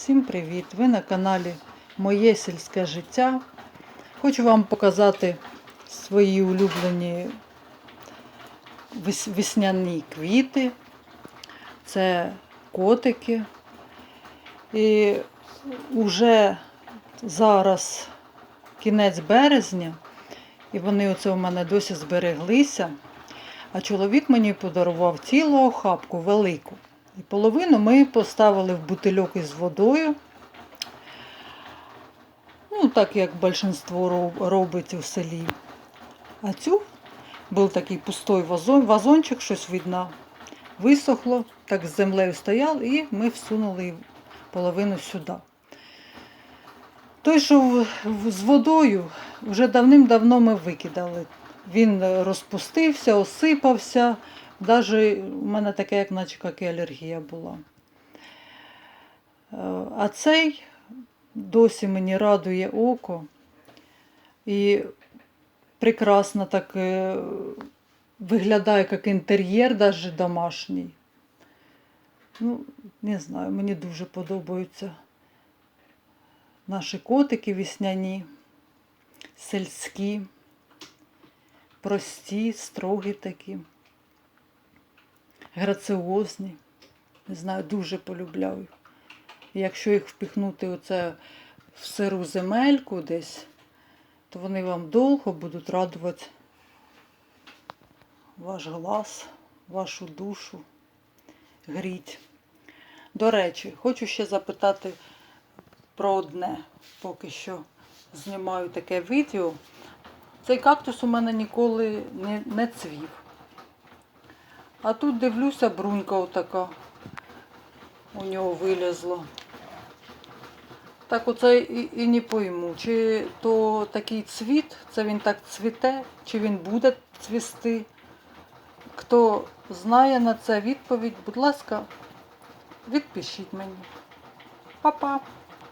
Всім привіт! Ви на каналі Моє сільське життя. Хочу вам показати свої улюблені вес- весняні квіти. Це котики. І вже зараз кінець березня, і вони оце у мене досі збереглися. А чоловік мені подарував цілу охапку велику. І половину ми поставили в бутильок із водою. Ну, так як більшість робить у селі. А цю був такий пустой вазон, вазончик, щось видно, висохло, так з землею стояв, і ми всунули половину сюди. Той, що з водою, вже давним-давно ми викидали. Він розпустився, осипався. Навіть у мене таке, як наче як і алергія була. Е, А цей досі мені радує око. І прекрасно так е, виглядає як інтер'єр, навіть домашній. Ну, не знаю, мені дуже подобаються наші котики весняні, сільські, прості, строгі такі граціозні. Не знаю, дуже полюбляю. Якщо їх впіхнути оце в сиру земельку десь, то вони вам довго будуть радувати ваш глаз, вашу душу, гріть. До речі, хочу ще запитати про одне, поки що знімаю таке відео. Цей кактус у мене ніколи не, не цвів. А тут дивлюся, брунька отака у нього вилізла. Так оце і, і не пойму, чи то такий цвіт, це він так цвіте, чи він буде цвісти. Хто знає на це відповідь, будь ласка, відпишіть мені. Па-па!